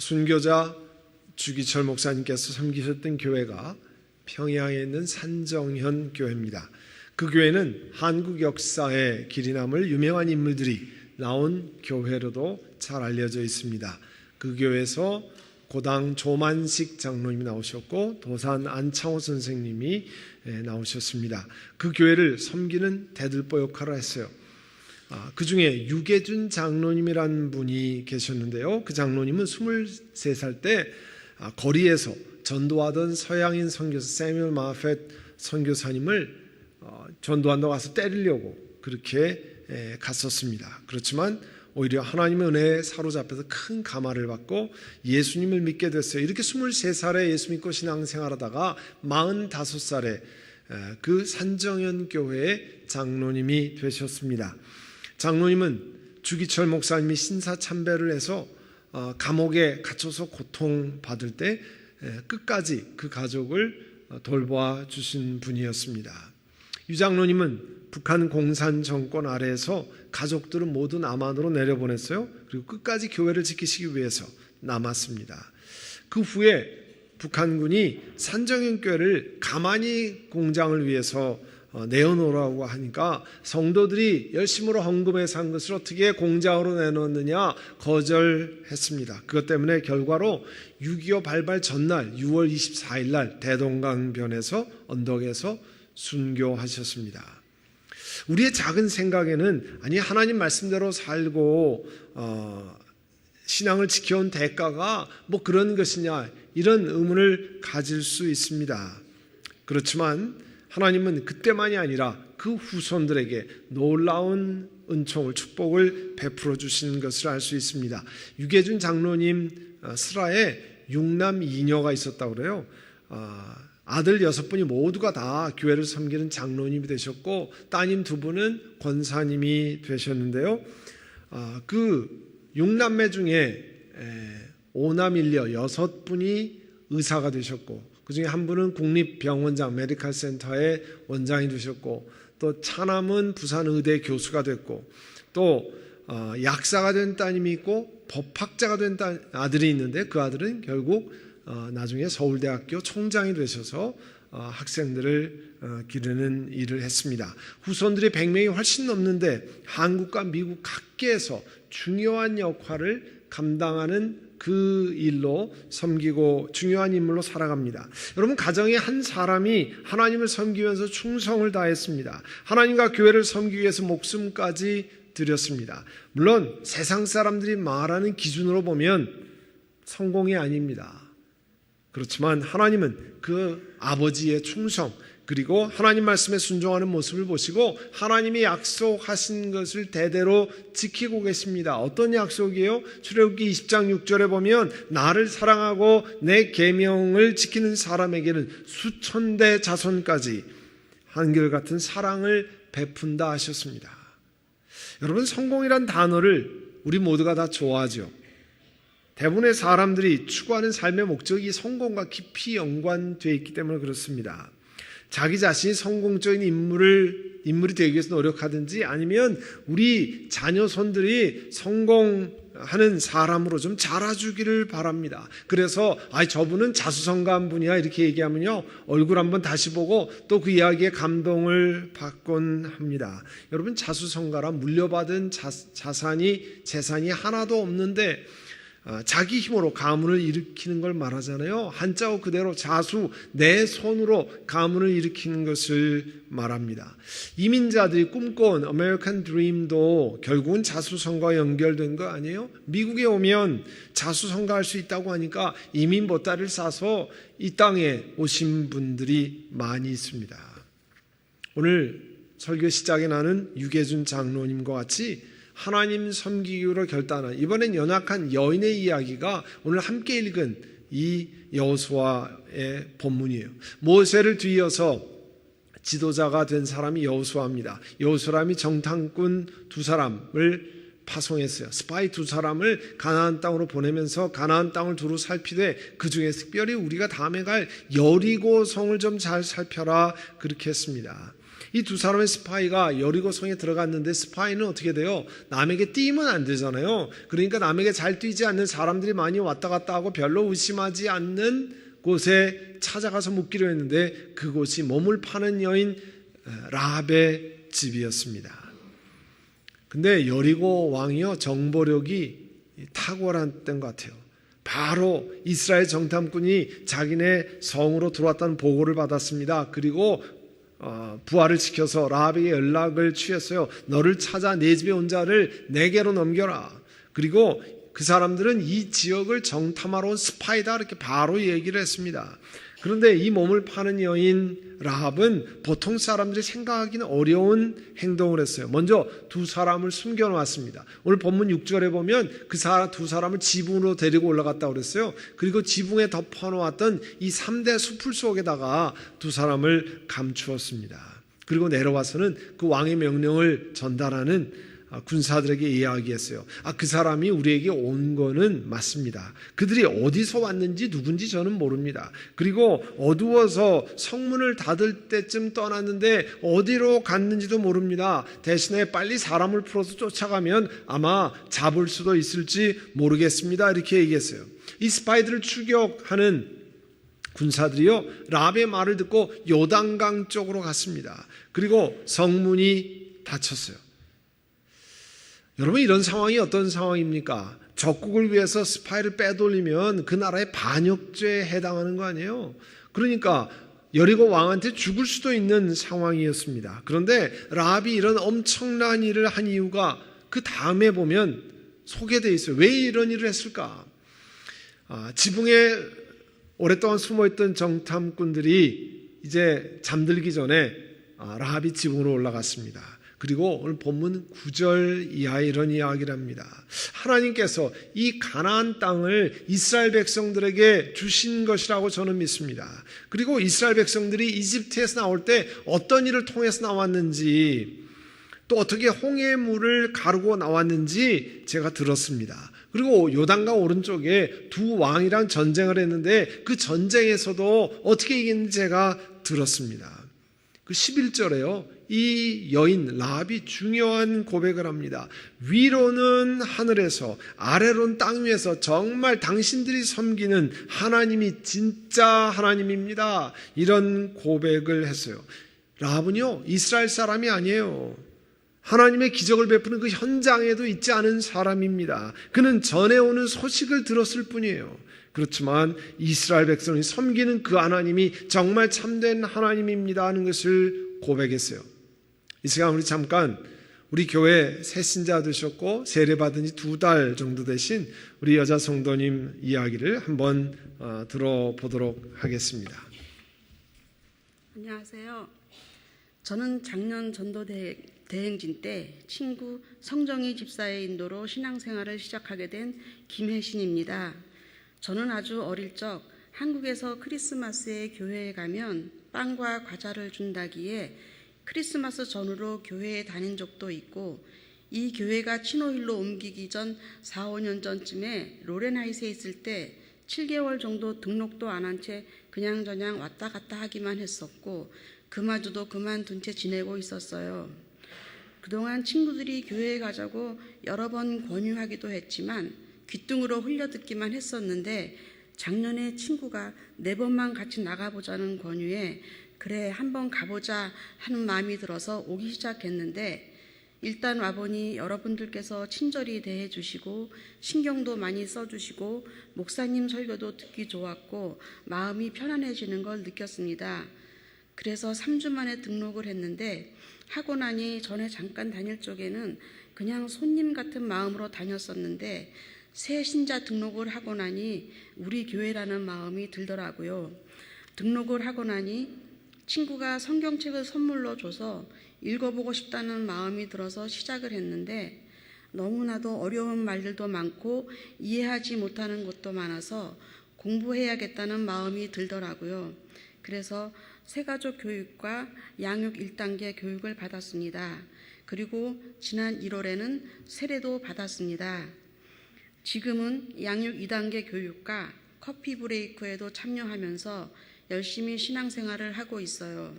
순교자 주기철 목사님께서 섬기셨던 교회가 평양에 있는 산정현 교회입니다. 그 교회는 한국 역사의 길이 남을 유명한 인물들이 나온 교회로도 잘 알려져 있습니다. 그 교회에서 고당 조만식 장로님이 나오셨고 도산 안창호 선생님이 나오셨습니다. 그 교회를 섬기는 대들보 역할을 했어요. 아, 그 중에 유계준 장로님이라는 분이 계셨는데요. 그 장로님은 23살 때 아, 거리에서 전도하던 서양인 선교사 세뮤얼 마펫 선교사님을 어, 전도한다고 가서 때리려고 그렇게 갔었습니다. 그렇지만 오히려 하나님의 은혜에 사로잡혀서 큰 감화를 받고 예수님을 믿게 됐어요. 이렇게 23살에 예수 믿고 신앙생활하다가 45살에 그 산정현 교회의 장로님이 되셨습니다. 장로님은 주기철 목사님이 신사참배를 해서 어, 감옥에 갇혀서 고통받을 때 끝까지 그 가족을 어, 돌봐 주신 분이었습니다. 유 장로님은 북한 공산 정권 아래에서 가족들은 모두 남한으로 내려보냈어요. 그리고 끝까지 교회를 지키시기 위해서 남았습니다. 그 후에 북한군이 산정현 교회를 가만히 공장을 위해서 어, 내어놓으라고 하니까 성도들이 열심으로 헌금해서 한 것을 어떻게 공장으로 내놓느냐 거절했습니다. 그것 때문에 결과로 6.25 발발 전날 6월 24일 날 대동강변에서 언덕에서 순교하셨습니다. 우리의 작은 생각에는 아니 하나님 말씀대로 살고 어, 신앙을 지켜온 대가가 뭐 그런 것이냐 이런 의문을 가질 수 있습니다. 그렇지만 하나님은 그때만이 아니라 그 후손들에게 놀라운 은총을 축복을 베풀어 주시는 것을 알 수 있습니다. 유계준 장로님 어, 슬하에 육남 이녀가 있었다고 그래요. 어, 아들 여섯 분이 모두가 다 교회를 섬기는 장로님이 되셨고 따님 두 분은 권사님이 되셨는데요. 아, 그 육남매 중에 오남 일녀 여섯 분이 의사가 되셨고 그 중에 한 분은 국립병원장 메디칼 센터의 원장이 되셨고 또 차남은 부산 의대 교수가 됐고 또 어, 약사가 된 따님이 있고 법학자가 된 아들이 있는데 그 아들은 결국 어, 나중에 서울대학교 총장이 되셔서 어, 학생들을 어, 기르는 일을 했습니다. 후손들이 100명이 훨씬 넘는데 한국과 미국 각계에서 중요한 역할을 감당하는 그 일로 섬기고 중요한 인물로 살아갑니다. 여러분 가정의 한 사람이 하나님을 섬기면서 충성을 다했습니다. 하나님과 교회를 섬기기 위해서 목숨까지 드렸습니다. 물론 세상 사람들이 말하는 기준으로 보면 성공이 아닙니다. 그렇지만 하나님은 그 아버지의 충성 그리고 하나님 말씀에 순종하는 모습을 보시고 하나님이 약속하신 것을 대대로 지키고 계십니다. 어떤 약속이에요? 출애굽기 20장 6절에 보면 나를 사랑하고 내 계명을 지키는 사람에게는 수천 대 자손까지 한결같은 사랑을 베푼다 하셨습니다. 여러분 성공이란 단어를 우리 모두가 다 좋아하죠. 대부분의 사람들이 추구하는 삶의 목적이 성공과 깊이 연관되어 있기 때문에 그렇습니다. 자기 자신이 성공적인 인물을 인물이 되기 위해서 노력하든지 아니면 우리 자녀 손들이 성공하는 사람으로 좀 자라주기를 바랍니다. 그래서 아 저분은 자수성가한 분이야 이렇게 얘기하면요 얼굴 한번 다시 보고 또 그 이야기에 감동을 받곤 합니다. 여러분 자수성가란 물려받은 자, 자산이 재산이 하나도 없는데 어, 자기 힘으로 가문을 일으키는 걸 말하잖아요. 한자어 그대로 자수, 내 손으로 가문을 일으키는 것을 말합니다. 이민자들이 꿈꿔온 아메리칸 드림도 결국은 자수성가와 연결된 거 아니에요? 미국에 오면 자수성가할 수 있다고 하니까 이민 보따리를 싸서 이 땅에 오신 분들이 많이 있습니다. 오늘 설교 시작에 나는 유계준 장로님과 같이 하나님 섬기기로 결단한 이번엔 연약한 여인의 이야기가 오늘 함께 읽은 이 여호수아의 본문이에요. 모세를 뒤이어서 지도자가 된 사람이 여호수아입니다. 여호수아람이 정탐꾼 두 사람을 파송했어요. 스파이 두 사람을 가나안 땅으로 보내면서 가나안 땅을 두루 살피되 그 중에 특별히 우리가 다음에 갈 여리고 성을 좀 잘 살펴라 그렇게 했습니다. 이 두 사람의 스파이가 여리고 성에 들어갔는데 스파이는 어떻게 돼요? 남에게 뛰면 안 되잖아요. 그러니까 남에게 잘 뛰지 않는 사람들이 많이 왔다 갔다 하고 별로 의심하지 않는 곳에 찾아가서 묵기로 했는데 그곳이 몸을 파는 여인 라합의 집이었습니다. 근데 여리고 왕이요 정보력이 탁월했던 것 같아요. 바로 이스라엘 정탐꾼이 자기네 성으로 들어왔다는 보고를 받았습니다. 그리고 어, 부하를 시켜서 라합에게 연락을 취했어요. 너를 찾아 내 집에 온 자를 내게로 넘겨라. 그리고 그 사람들은 이 지역을 정탐하러 온 스파이다 이렇게 바로 얘기를 했습니다. 그런데 이 몸을 파는 여인 라합은 보통 사람들이 생각하기는 어려운 행동을 했어요. 먼저 두 사람을 숨겨 놓았습니다. 오늘 본문 6절에 보면 그두 사람을 지붕으로 데리고 올라갔다고 그랬어요. 그리고 지붕에 덮어 놓았던 이 3대 수풀 속에다가 두 사람을 감추었습니다. 그리고 내려와서는 그 왕의 명령을 전달하는 아, 군사들에게 이야기했어요. 아, 그 사람이 우리에게 온 거는 맞습니다. 그들이 어디서 왔는지 누군지 저는 모릅니다. 그리고 어두워서 성문을 닫을 때쯤 떠났는데 어디로 갔는지도 모릅니다. 대신에 빨리 사람을 풀어서 쫓아가면 아마 잡을 수도 있을지 모르겠습니다. 이렇게 얘기했어요. 이 스파이들을 추격하는 군사들이요, 라합의 말을 듣고 요단강 쪽으로 갔습니다. 그리고 성문이 닫혔어요. 여러분 이런 상황이 어떤 상황입니까? 적국을 위해서 스파이를 빼돌리면 그 나라의 반역죄에 해당하는 거 아니에요? 그러니까 여리고 왕한테 죽을 수도 있는 상황이었습니다. 그런데 라합이 이런 엄청난 일을 한 이유가 그 다음에 보면 소개되어 있어요. 왜 이런 일을 했을까? 아, 지붕에 오랫동안 숨어있던 정탐꾼들이 이제 잠들기 전에 아, 라합이 지붕으로 올라갔습니다. 그리고 오늘 본문 9절 이하에 이런 이야기를 합니다. 하나님께서 이 가나안 땅을 이스라엘 백성들에게 주신 것이라고 저는 믿습니다. 그리고 이스라엘 백성들이 이집트에서 나올 때 어떤 일을 통해서 나왔는지 또 어떻게 홍해 물을 가르고 나왔는지 제가 들었습니다. 그리고 요단강 오른쪽에 두 왕이랑 전쟁을 했는데 그 전쟁에서도 어떻게 이겼는지 제가 들었습니다. 그 11절에요. 이 여인 라합이 중요한 고백을 합니다. 위로는 하늘에서 아래로는 땅 위에서 정말 당신들이 섬기는 하나님이 진짜 하나님입니다. 이런 고백을 했어요. 라합은요 이스라엘 사람이 아니에요. 하나님의 기적을 베푸는 그 현장에도 있지 않은 사람입니다. 그는 전해오는 소식을 들었을 뿐이에요. 그렇지만 이스라엘 백성이 섬기는 그 하나님이 정말 참된 하나님입니다 하는 것을 고백했어요. 이 시간 우리 잠깐 우리 교회 새 신자 되셨고 세례 받은 지 두 달 정도 되신 우리 여자 성도님 이야기를 한번 어, 들어보도록 하겠습니다. 안녕하세요. 저는 작년 전도 대행진 때 친구 성정희 집사의 인도로 신앙생활을 시작하게 된 김혜신입니다. 저는 아주 어릴 적 한국에서 크리스마스에 교회에 가면 빵과 과자를 준다기에 크리스마스 전후로 교회에 다닌 적도 있고 이 교회가 치노힐로 옮기기 전 4, 5년 전쯤에 로렌하이스에 있을 때 7개월 정도 등록도 안 한 채 그냥저냥 왔다 갔다 하기만 했었고 그마저도 그만둔 채 지내고 있었어요. 그동안 친구들이 교회에 가자고 여러 번 권유하기도 했지만 귀뚱으로 흘려듣기만 했었는데 작년에 친구가 네 번만 같이 나가보자는 권유에 그래 한번 가보자 하는 마음이 들어서 오기 시작했는데 일단 와보니 여러분들께서 친절히 대해 주시고 신경도 많이 써주시고 목사님 설교도 듣기 좋았고 마음이 편안해지는 걸 느꼈습니다. 그래서 3주 만에 등록을 했는데 하고 나니 전에 잠깐 다닐 쪽에는 그냥 손님 같은 마음으로 다녔었는데 새 신자 등록을 하고 나니 우리 교회라는 마음이 들더라고요. 등록을 하고 나니 친구가 성경책을 선물로 줘서 읽어보고 싶다는 마음이 들어서 시작을 했는데 너무나도 어려운 말들도 많고 이해하지 못하는 것도 많아서 공부해야겠다는 마음이 들더라고요. 그래서 새가족 교육과 양육 1단계 교육을 받았습니다. 그리고 지난 1월에는 세례도 받았습니다. 지금은 양육 2단계 교육과 커피 브레이크에도 참여하면서 열심히 신앙생활을 하고 있어요.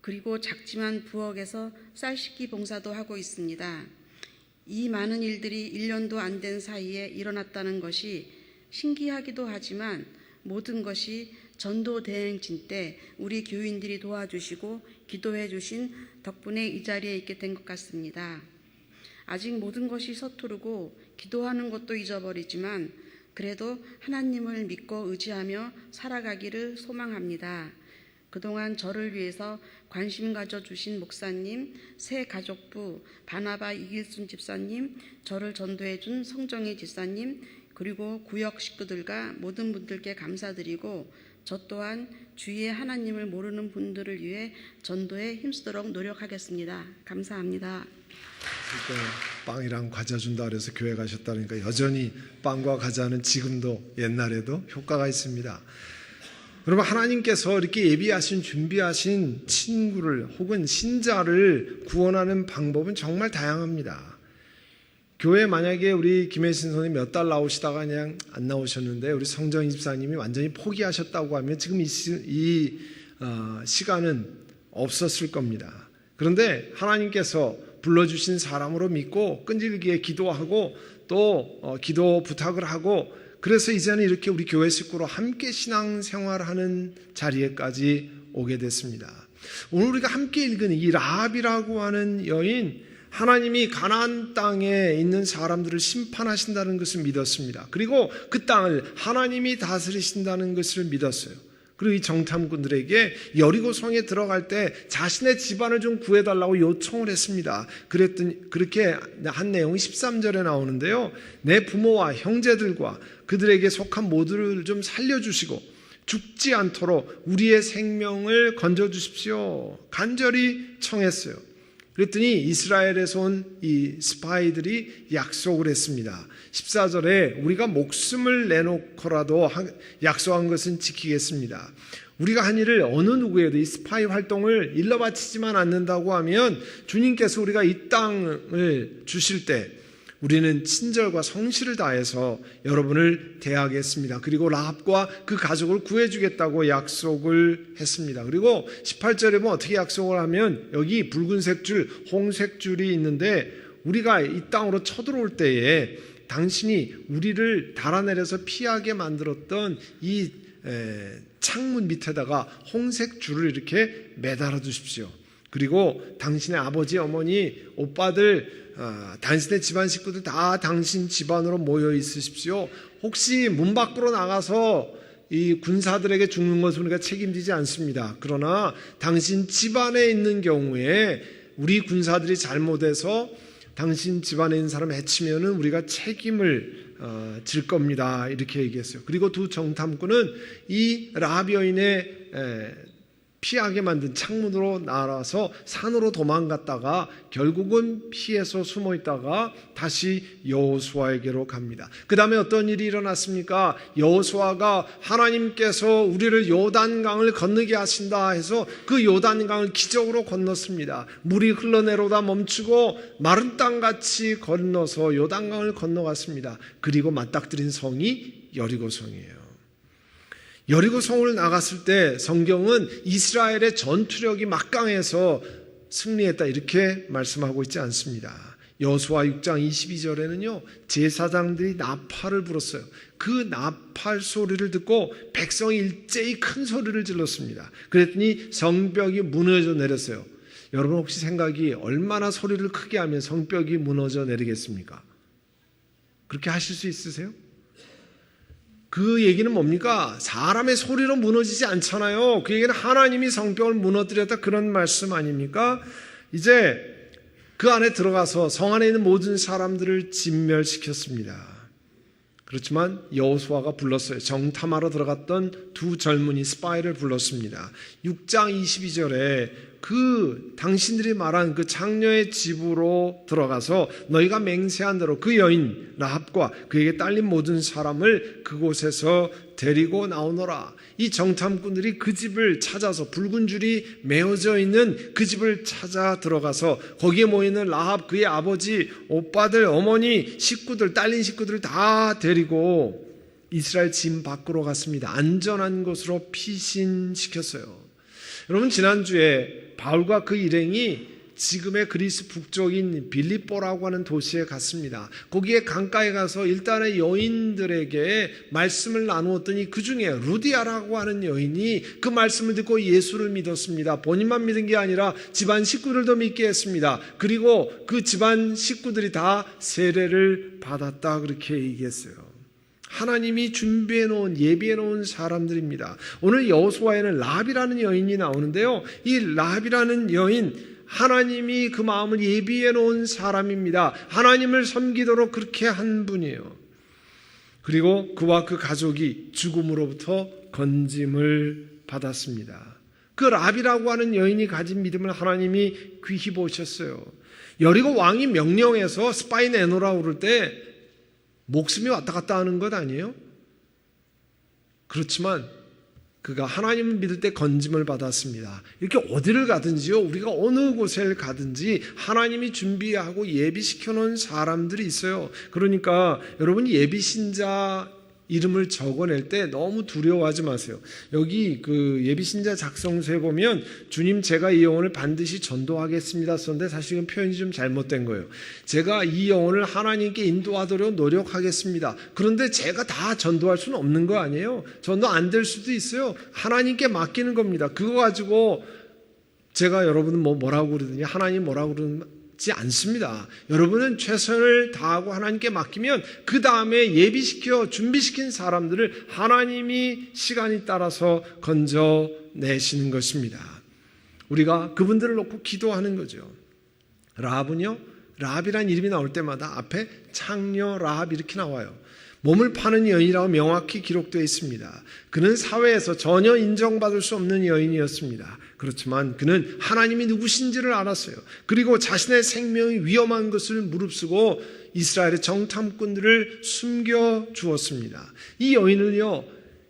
그리고 작지만 부엌에서 쌀 씻기 봉사도 하고 있습니다. 이 많은 일들이 1년도 안 된 사이에 일어났다는 것이 신기하기도 하지만 모든 것이 전도 대행진 때 우리 교인들이 도와주시고 기도해 주신 덕분에 이 자리에 있게 된 것 같습니다. 아직 모든 것이 서투르고 기도하는 것도 잊어버리지만 그래도 하나님을 믿고 의지하며 살아가기를 소망합니다. 그동안 저를 위해서 관심 가져주신 목사님, 새 가족부, 바나바 이길순 집사님, 저를 전도해준 성정희 집사님, 그리고 구역 식구들과 모든 분들께 감사드리고 저 또한 주위의 하나님을 모르는 분들을 위해 전도에 힘쓰도록 노력하겠습니다. 감사합니다. 그러니까 빵이랑 과자 준다 그래서 교회 가셨다니까 여전히 빵과 과자는 지금도 옛날에도 효과가 있습니다. 여러분 하나님께서 이렇게 예비하신 준비하신 친구를 혹은 신자를 구원하는 방법은 정말 다양합니다. 교회 만약에 우리 김혜신 선생님 몇 달 나오시다가 그냥 안 나오셨는데 우리 성정 집사님이 완전히 포기하셨다고 하면 지금 이, 시, 이 어, 시간은 없었을 겁니다. 그런데 하나님께서 불러주신 사람으로 믿고 끈질기게 기도하고 또 어, 기도 부탁을 하고 그래서 이제는 이렇게 우리 교회 식구로 함께 신앙생활하는 자리에까지 오게 됐습니다. 오늘 우리가 함께 읽은 이 라합이라고 하는 여인 하나님이 가나안 땅에 있는 사람들을 심판하신다는 것을 믿었습니다. 그리고 그 땅을 하나님이 다스리신다는 것을 믿었어요. 그리고 이 정탐꾼들에게 여리고 성에 들어갈 때 자신의 집안을 좀 구해달라고 요청을 했습니다. 그랬더니 그렇게 한 내용이 13절에 나오는데요. 내 부모와 형제들과 그들에게 속한 모두를 좀 살려주시고 죽지 않도록 우리의 생명을 건져 주십시오. 간절히 청했어요. 그랬더니 이스라엘에서 온 이 스파이들이 약속을 했습니다. 14절에 우리가 목숨을 내놓고라도 약속한 것은 지키겠습니다. 우리가 한 일을 어느 누구에도 이 스파이 활동을 일러 바치지만 않는다고 하면 주님께서 우리가 이 땅을 주실 때 우리는 친절과 성실을 다해서 여러분을 대하겠습니다. 그리고 라합과 그 가족을 구해주겠다고 약속을 했습니다. 그리고 18절에 보면 어떻게 약속을 하면 여기 붉은색 줄, 홍색 줄이 있는데 우리가 이 땅으로 쳐들어올 때에 당신이 우리를 달아내려서 피하게 만들었던 이 창문 밑에다가 홍색 줄을 이렇게 매달아 주십시오. 그리고 당신의 아버지, 어머니, 오빠들, 아, 당신의 집안 식구들 다 당신 집안으로 모여 있으십시오. 혹시 문 밖으로 나가서 이 군사들에게 죽는 것을 우리가 책임지지 않습니다. 그러나 당신 집안에 있는 경우에 우리 군사들이 잘못해서 당신 집안에 있는 사람 해치면은 우리가 책임을 어, 질 겁니다. 이렇게 얘기했어요. 그리고 두 정탐꾼은 이 라합 여인의 피하게 만든 창문으로 날아서 산으로 도망갔다가 결국은 피해서 숨어 있다가 다시 여호수아에게로 갑니다. 그 다음에 어떤 일이 일어났습니까? 여호수아가 하나님께서 우리를 요단강을 건너게 하신다 해서 그 요단강을 기적으로 건넜습니다. 물이 흘러내려다 멈추고 마른 땅같이 건너서 요단강을 건너갔습니다. 그리고 맞닥뜨린 성이 여리고성이에요. 여리고 성을 나갔을 때 성경은 이스라엘의 전투력이 막강해서 승리했다 이렇게 말씀하고 있지 않습니다. 여수와 6장 22절에는요 제사장들이 나팔을 불었어요. 그 나팔 소리를 듣고 백성이 일제히 큰 소리를 질렀습니다. 그랬더니 성벽이 무너져 내렸어요. 여러분 혹시 생각이 얼마나 소리를 크게 하면 성벽이 무너져 내리겠습니까? 그렇게 하실 수 있으세요? 그 얘기는 뭡니까? 사람의 소리로 무너지지 않잖아요. 그 얘기는 하나님이 성벽을 무너뜨렸다 그런 말씀 아닙니까? 이제 그 안에 들어가서 성 안에 있는 모든 사람들을 진멸시켰습니다. 그렇지만 여호수아가 불렀어요. 정탐하러 들어갔던 두 젊은이 스파이를 불렀습니다. 6장 22절에 그 당신들이 말한 그 장녀의 집으로 들어가서 너희가 맹세한 대로 그 여인 라합과 그에게 딸린 모든 사람을 그곳에서 데리고 나오너라. 이 정탐꾼들이 그 집을 찾아서 붉은 줄이 메어져 있는 그 집을 찾아 들어가서 거기에 모이는 라합 그의 아버지, 오빠들, 어머니, 식구들, 딸린 식구들을 다 데리고 이스라엘 진 밖으로 갔습니다. 안전한 곳으로 피신시켰어요. 여러분 지난주에 바울과 그 일행이 지금의 그리스 북쪽인 빌립보라고 하는 도시에 갔습니다. 거기에 강가에 가서 일단의 여인들에게 말씀을 나누었더니 그 중에 루디아라고 하는 여인이 그 말씀을 듣고 예수를 믿었습니다. 본인만 믿은 게 아니라 집안 식구들도 믿게 했습니다. 그리고 그 집안 식구들이 다 세례를 받았다 그렇게 얘기했어요. 하나님이 준비해 놓은 예비해 놓은 사람들입니다. 오늘 여호수아에는 라비라는 여인이 나오는데요. 이 라비라는 여인 하나님이 그 마음을 예비해 놓은 사람입니다. 하나님을 섬기도록 그렇게 한 분이에요. 그리고 그와 그 가족이 죽음으로부터 건짐을 받았습니다. 그 라비라고 하는 여인이 가진 믿음을 하나님이 귀히 보셨어요. 여리고 왕이 명령해서 스파이 내놓으라고 그럴 때 목숨이 왔다 갔다 하는 것 아니에요? 그렇지만 그가 하나님을 믿을 때 건짐을 받았습니다. 이렇게 어디를 가든지요, 우리가 어느 곳에 가든지 하나님이 준비하고 예비시켜 놓은 사람들이 있어요. 그러니까 여러분 예비신자 이름을 적어낼 때 너무 두려워하지 마세요. 여기 그 예비신자 작성서에 보면 주님 제가 이 영혼을 반드시 전도하겠습니다 썼는데 사실 은 표현이 좀 잘못된 거예요. 제가 이 영혼을 하나님께 인도하도록 노력하겠습니다. 그런데 제가 다 전도할 수는 없는 거 아니에요? 전도 안 될 수도 있어요. 하나님께 맡기는 겁니다. 그거 가지고 제가 여러분은 뭐 뭐라고 그러더니 하나님 뭐라고 그러는 지 않습니다. 여러분은 최선을 다하고 하나님께 맡기면 그 다음에 예비시켜 준비시킨 사람들을 하나님이 시간이 따라서 건져 내시는 것입니다. 우리가 그분들을 놓고 기도하는 거죠. 라합은요, 라합이란 이름이 나올 때마다 앞에 창녀 라합 이렇게 나와요. 몸을 파는 여인이라고 명확히 기록되어 있습니다. 그는 사회에서 전혀 인정받을 수 없는 여인이었습니다. 그렇지만 그는 하나님이 누구신지를 알았어요. 그리고 자신의 생명이 위험한 것을 무릅쓰고 이스라엘의 정탐꾼들을 숨겨 주었습니다. 이 여인을요,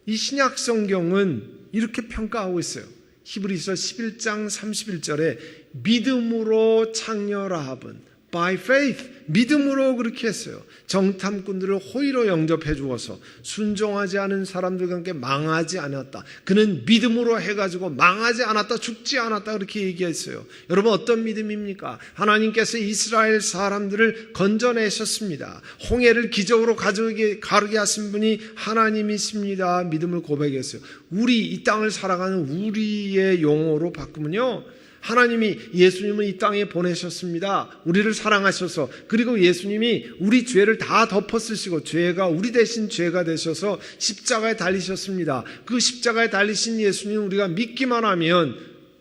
이 신약 성경은 이렇게 평가하고 있어요. 히브리서 11장 31절에 믿음으로 창녀 라합은 by faith 믿음으로 그렇게 했어요. 정탐꾼들을 호의로 영접해 주어서 순종하지 않은 사람들과 함께 망하지 않았다. 그는 믿음으로 해가지고 망하지 않았다, 죽지 않았다 그렇게 얘기했어요. 여러분 어떤 믿음입니까? 하나님께서 이스라엘 사람들을 건져내셨습니다. 홍해를 기적으로 가르게 하신 분이 하나님이십니다. 믿음을 고백했어요. 우리 이 땅을 살아가는 우리의 용어로 바꾸면요. 하나님이 예수님을 이 땅에 보내셨습니다. 우리를 사랑하셔서 그리고 예수님이 우리 죄를 다 덮어 쓰시고 죄가 우리 대신 죄가 되셔서 십자가에 달리셨습니다. 그 십자가에 달리신 예수님 우리가 믿기만 하면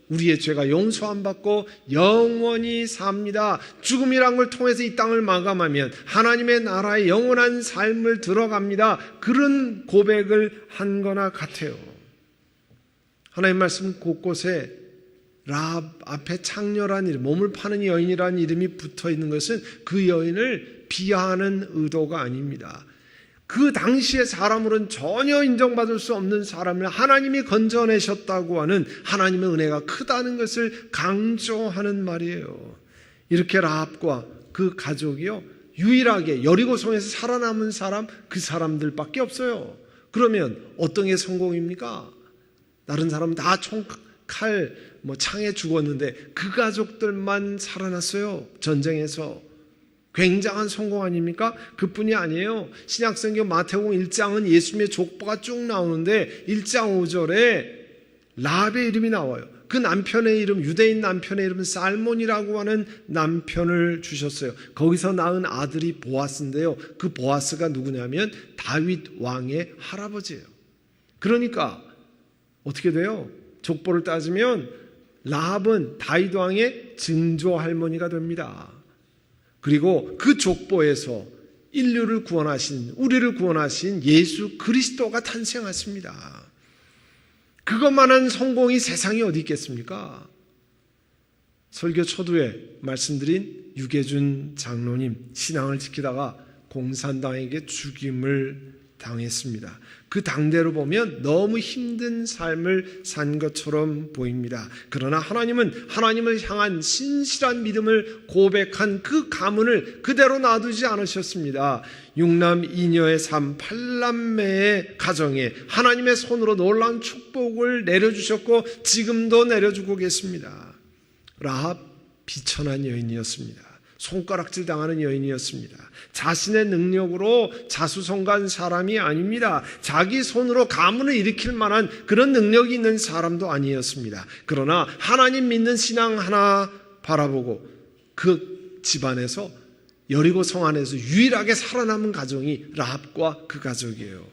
우리의 죄가 용서 안 받고 영원히 삽니다. 죽음이란 걸 통해서 이 땅을 마감하면 하나님의 나라의 영원한 삶을 들어갑니다. 그런 고백을 한 거나 같아요. 하나님 말씀 곳곳에 라합 앞에 창녀란 이름, 몸을 파는 여인이라는 이름이 붙어 있는 것은 그 여인을 비하하는 의도가 아닙니다. 그 당시의 사람으로는 전혀 인정받을 수 없는 사람을 하나님이 건져내셨다고 하는 하나님의 은혜가 크다는 것을 강조하는 말이에요. 이렇게 라합과 그 가족이요. 유일하게 여리고성에서 살아남은 사람 그 사람들밖에 없어요. 그러면 어떤 게 성공입니까? 다른 사람은 다 총, 칼, 뭐 창에 죽었는데 그 가족들만 살아났어요. 전쟁에서. 굉장한 성공 아닙니까? 그뿐이 아니에요. 신약성경 마태복음 1장은 예수님의 족보가 쭉 나오는데 1장 5절에 라합의 이름이 나와요. 그 남편의 이름, 유대인 남편의 이름은 살몬이라고 하는 남편을 주셨어요. 거기서 낳은 아들이 보아스인데요. 그 보아스가 누구냐면 다윗 왕의 할아버지예요. 그러니까 어떻게 돼요? 족보를 따지면 라합은 다윗 왕의 증조 할머니가 됩니다. 그리고 그 족보에서 인류를 구원하신 우리를 구원하신 예수 그리스도가 탄생하십니다. 그것만한 성공이 세상에 어디 있겠습니까? 설교 초두에 말씀드린 유계준 장로님 신앙을 지키다가 공산당에게 죽임을 당했습니다. 그 당대로 보면 너무 힘든 삶을 산 것처럼 보입니다. 그러나 하나님은 하나님을 향한 신실한 믿음을 고백한 그 가문을 그대로 놔두지 않으셨습니다. 육남 이녀의 삶, 팔남매의 가정에 하나님의 손으로 놀라운 축복을 내려주셨고 지금도 내려주고 계십니다. 라합 비천한 여인이었습니다. 손가락질 당하는 여인이었습니다. 자신의 능력으로 자수성가한 사람이 아닙니다. 자기 손으로 가문을 일으킬 만한 그런 능력이 있는 사람도 아니었습니다. 그러나 하나님 믿는 신앙 하나 바라보고 그 집안에서 여리고 성 안에서 유일하게 살아남은 가정이 라합과 그 가족이에요.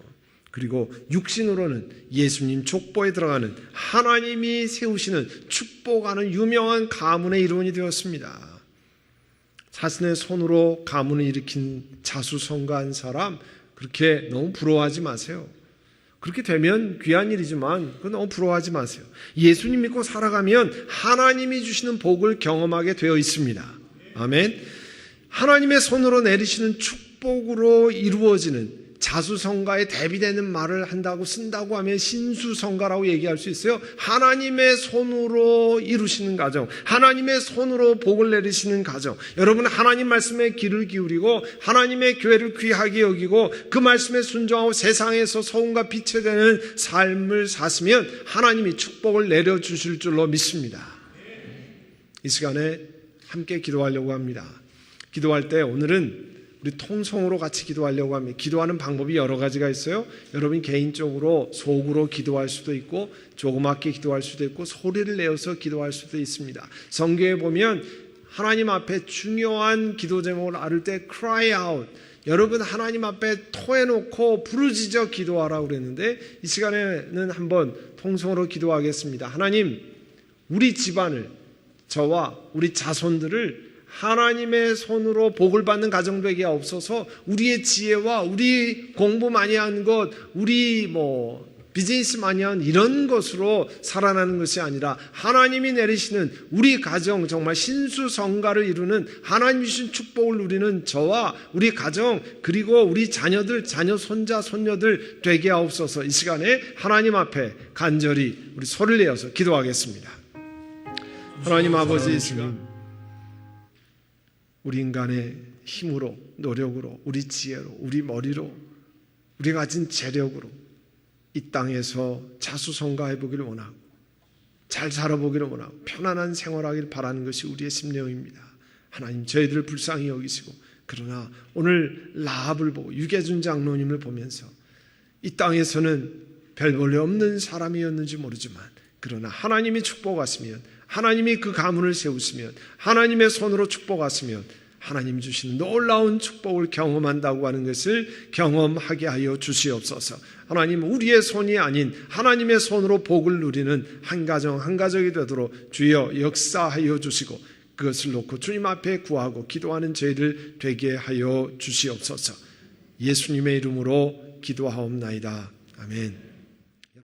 그리고 육신으로는 예수님 족보에 들어가는 하나님이 세우시는 축복하는 유명한 가문의 일원이 되었습니다. 자신의 손으로 가문을 일으킨 자수성가한 사람 그렇게 너무 부러워하지 마세요. 그렇게 되면 귀한 일이지만 그 너무 부러워하지 마세요. 예수님 믿고 살아가면 하나님이 주시는 복을 경험하게 되어 있습니다. 아멘. 하나님의 손으로 내리시는 축복으로 이루어지는 자수성가에 대비되는 말을 한다고 쓴다고 하면 신수성가라고 얘기할 수 있어요. 하나님의 손으로 이루시는 가정, 하나님의 손으로 복을 내리시는 가정. 여러분 하나님 말씀에 귀를 기울이고 하나님의 교회를 귀하게 여기고 그 말씀에 순종하고 세상에서 소금과 빛이 되는 삶을 사시면 하나님이 축복을 내려 주실 줄로 믿습니다. 이 시간에 함께 기도하려고 합니다. 기도할 때 오늘은 우리 통성으로 같이 기도하려고 합니다. 기도하는 방법이 여러 가지가 있어요. 여러분 개인적으로 속으로 기도할 수도 있고 조그맣게 기도할 수도 있고 소리를 내어서 기도할 수도 있습니다. 성경에 보면 하나님 앞에 중요한 기도 제목을 알을 때 cry out 여러분 하나님 앞에 토해놓고 부르짖어 기도하라고 그랬는데 이 시간에는 한번 통성으로 기도하겠습니다. 하나님 우리 집안을 저와 우리 자손들을 하나님의 손으로 복을 받는 가정 되게 없어서 우리의 지혜와 우리 공부 많이 한 것, 우리 뭐 비즈니스 많이 한 이런 것으로 살아나는 것이 아니라 하나님이 내리시는 우리 가정 정말 신수성가를 이루는 하나님 주신 축복을 누리는 저와 우리 가정 그리고 우리 자녀들 자녀 손자 손녀들 되게 하옵소서 이 시간에 하나님 앞에 간절히 우리 소리를 내어서 기도하겠습니다. 하나님 아버지 예수님 우리 인간의 힘으로, 노력으로, 우리 지혜로, 우리 머리로, 우리가 가진 재력으로 이 땅에서 자수성가해 보기를 원하고 잘 살아보기를 원하고 편안한 생활하기를 바라는 것이 우리의 심령입니다. 하나님 저희들을 불쌍히 여기시고 그러나 오늘 라합을 보고 유계준 장로님을 보면서 이 땅에서는 별 볼일 없는 사람이었는지 모르지만 그러나 하나님이 축복하시면 하나님이 그 가문을 세우시면 하나님의 손으로 축복하시면 하나님 주시는 놀라운 축복을 경험한다고 하는 것을 경험하게 하여 주시옵소서. 하나님 우리의 손이 아닌 하나님의 손으로 복을 누리는 한 가정 한 가정이 되도록 주여 역사하여 주시고 그것을 놓고 주님 앞에 구하고 기도하는 저희들 되게 하여 주시옵소서. 예수님의 이름으로 기도하옵나이다. 아멘.